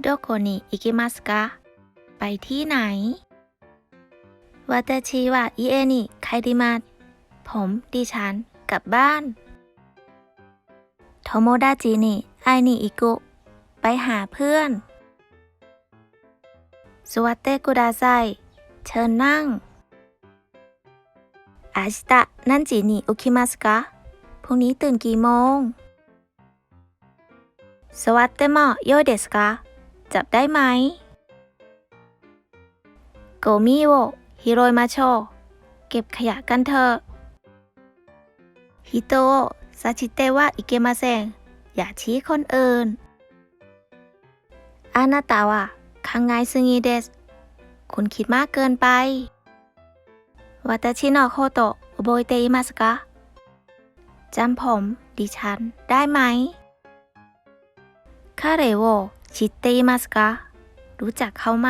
โดโกนิอิกิมัสกะไปที่ไหนวาตาชิวะอิเอนิไคดิมัสผมดิฉันกลับบ้านโทโมดาจินิไอนิอิกุ ไปหาเพื่อนสวัสเตกุดาไซเชิญนั่งอาชิตะนั่นจินิอุคิมัสกะพรุ่งนี้ตื่นกี่โมงสวัสดีมอโยเดสกะ จับได้ไหมโกมิโอฮิโรยมาโช เก็บขยะกันเถอะฮิโตะซาชิเตะวะอิเกมาเซงอย่าชี้คนอื่นอานาตาวะคังไงซึงิเดส คุณคิดมากเกินไปวาตาชิโนโคโตะโบยเตอิมัสกะจำผม ดิฉัน ได้ไหมคาเรโว ชิเตมัสกะรู้จักเขาไหม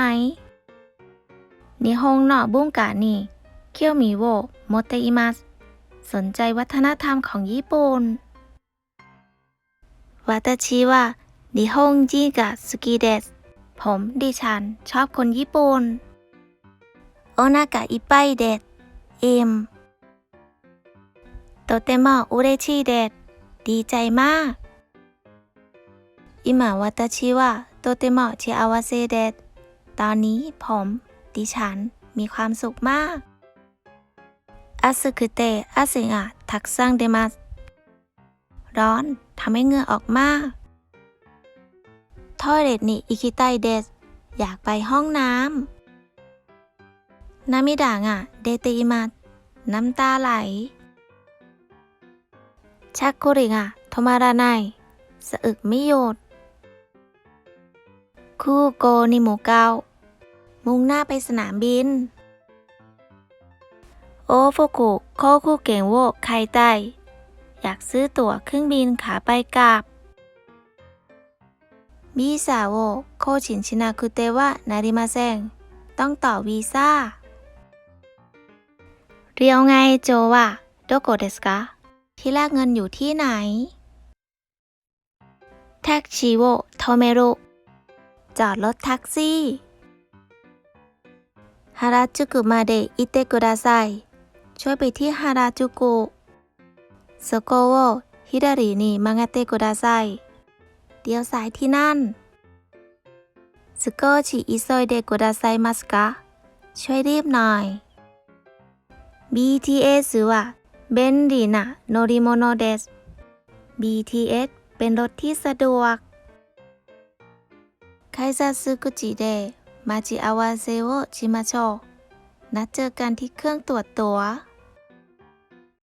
นิฮงโนะบุงกะนี่เคียวมิโวโมเตอิมัสสนใจวัฒนธรรมของญี่ปุ่นวาตาชิวะนิฮงจิกะสุกิเดสผมดิฉันชอบคนญี่ปุ่น โอนากะอิปายเดสเอ็มโตเตมะอุเรชิเดสดีใจมาก อิมาวัตชิวะโตเตมะชิอาวาเซเดตตอนนี้ผม ดิฉัน มีความสุขมากอาสึคุเตอาสึงะทักซังเดมัสร้อนทำให้เหงื่อออกมากทอยเลตนี่อิคิไตเดสอยากไปห้องน้ำนามิดางะเดติมัสน้ำตาไหล ชักคุริงะทมาราไนสะอึกไม่หยุด คู่โกนิโมเกามุ่งหน้าไปสนามบิน โอฟุกุโคคุเก่งโวไคไตอยากซื้อตั๋วเครื่องบินขาไปกลับวีซ่าโวโคชินชินาคุเตวะนาริมาเซงต้องต่อวีซ่า เรียวไงโจวะโดโกเดสกะที่แลกเงินอยู่ที่ไหนแท็กชิโวโทเมรุ จอดรถแท็กซี่ฮาราจูกุมาเดอิเตกุดาไซช่วยไปที่ฮาราจูกุโซโกโวฮิดารินิมางเตกุดาไซเดียวซ้ายที่นั่นสโกชิอิโซยเดกุดาไซมัสกะช่วยรีบหน่อย BTS ว่าเบนดีนะโนริโมโนเดส BTS เป็นรถที่สะดวก ไคซาซึกุจิเดมาจิอาวาเซโอชิมาโชนัดเจอกันที่เครื่องตรวจตัว๋ว